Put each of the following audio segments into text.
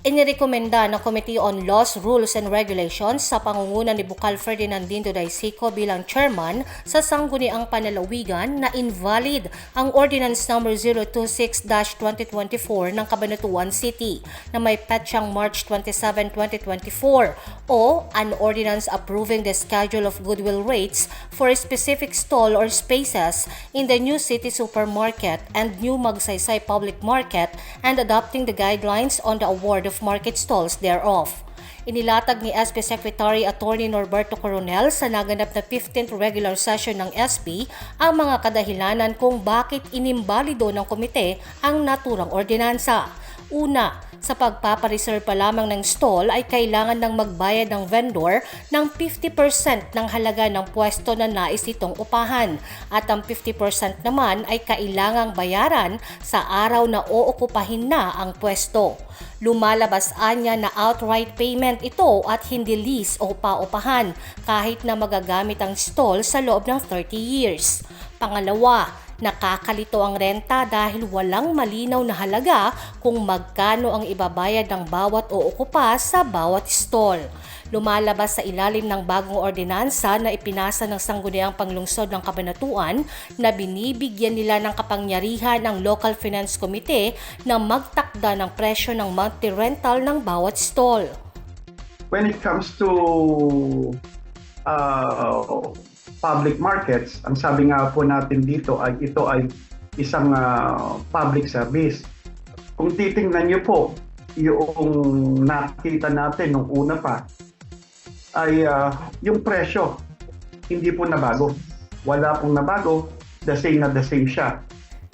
Inirekomenda ng Committee on Laws, Rules and Regulations sa pangunguna ni Bukal Ferdinandino Daisico bilang chairman sa sangguniang panalawigan na invalid ang Ordinance No. 026-2024 ng Cabanatuan City na may petsyang March 27, 2024 o an ordinance approving the schedule of goodwill rates for specific stall or spaces in the new city supermarket and new Magsaysay public market and adopting the guidelines on the award of market stalls thereof. Inilatag ni SP Secretary Attorney Norberto Coronel sa naganap na 15th regular session ng SP ang mga kadahilanan kung bakit inimbalido ng komite ang naturang ordinansa. Una, sa pagpapareserve pa lamang ng stall ay kailangan ng magbayad ng vendor ng 50% ng halaga ng pwesto na nais itong upahan at ang 50% naman ay kailangang bayaran sa araw na uukupahin na ang pwesto. Lumalabas anya na outright payment ito at hindi lease o paupahan kahit na magagamit ang stall sa loob ng 30 years. Pangalawa, Nakakalito ang renta dahil walang malinaw na halaga kung magkano ang ibabayad ng bawat uukupa sa bawat stall. Lumalabas sa ilalim ng bagong ordinansa na ipinasa ng Sangguniang Panglungsod ng Kabanatuan na binibigyan nila ng kapangyarihan ang Local Finance Committee na magtakda ng presyo ng monthly rental ng bawat stall. when it comes to uh, public markets, ang sabi nga po natin dito ay ito ay isang uh, public service. Kung titingnan niyo po, yung nakita natin nung una pa, ay uh, yung presyo, hindi po nabago. Wala pong nabago, the same na the same siya.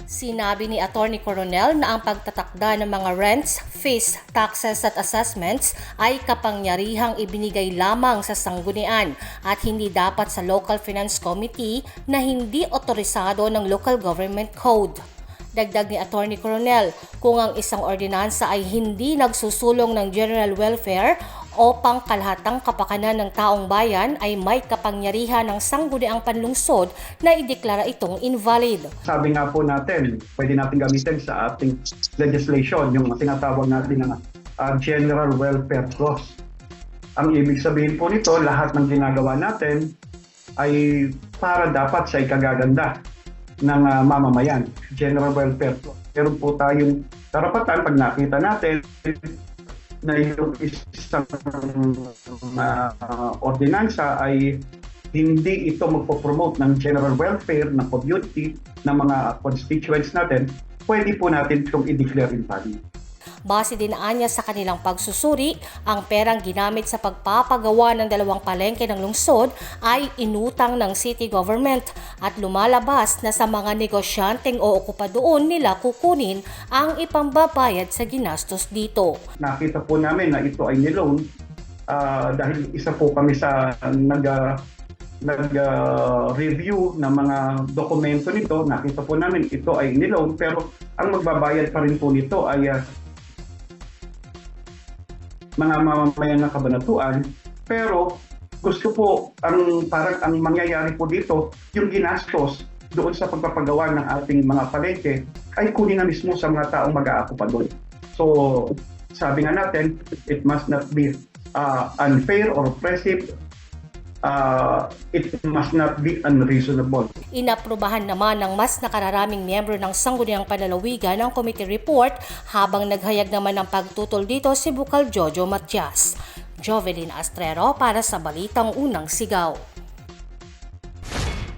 Sinabi ni Attorney Coronel na ang pagtatakda ng mga rents, fees, taxes at assessments ay kapangyarihang ibinigay lamang sa sanggunian at hindi dapat sa Local Finance Committee na hindi otorisado ng Local Government Code. Dagdag ni Attorney Coronel, kung ang isang ordinansa ay hindi nagsusulong ng general welfare o pangkalahatang kapakanan ng taong bayan ay may kapangyarihan ng sangguniang panlungsod na ideklara itong invalid. Sabi nga po natin, pwede natin gamitin sa ating legislation, yung tinatawag natin ng uh, General Welfare Clause. Ang ibig sabihin po nito, lahat ng ginagawa natin ay para dapat sa ikagaganda ng uh, mamamayan. General Welfare Clause. Meron po tayong karapatan pag nakita natin na yung isang uh, ordinansa ay hindi ito magpo-promote ng general welfare ng community ng mga constituents natin, pwede po natin itong i-declare invalid. Base din anya sa kanilang pagsusuri, ang perang ginamit sa pagpapagawa ng dalawang palengke ng lungsod ay inutang ng city government at lumalabas na sa mga negosyanteng o okupa doon nila kukunin ang ipambabayad sa ginastos dito. Nakita po namin na ito ay niloan uh, dahil isa po kami sa nag nag-review ng mga dokumento nito, nakita po namin ito ay niloan pero ang magbabayad pa rin po nito ay uh, mga mamamayan ng kabanatuan. Pero gusto po, ang parang ang mangyayari po dito, yung ginastos doon sa pagpapagawa ng ating mga palengke ay kunin na mismo sa mga taong mag-aakupa doon. So, sabi nga natin, it must not be uh, unfair or oppressive uh, it must not be unreasonable. Inaprubahan naman ng mas nakararaming miyembro ng Sangguniang Panalawigan ang committee report habang naghayag naman ng pagtutol dito si Bukal Jojo Matias. Jovelyn Astrero para sa Balitang Unang Sigaw.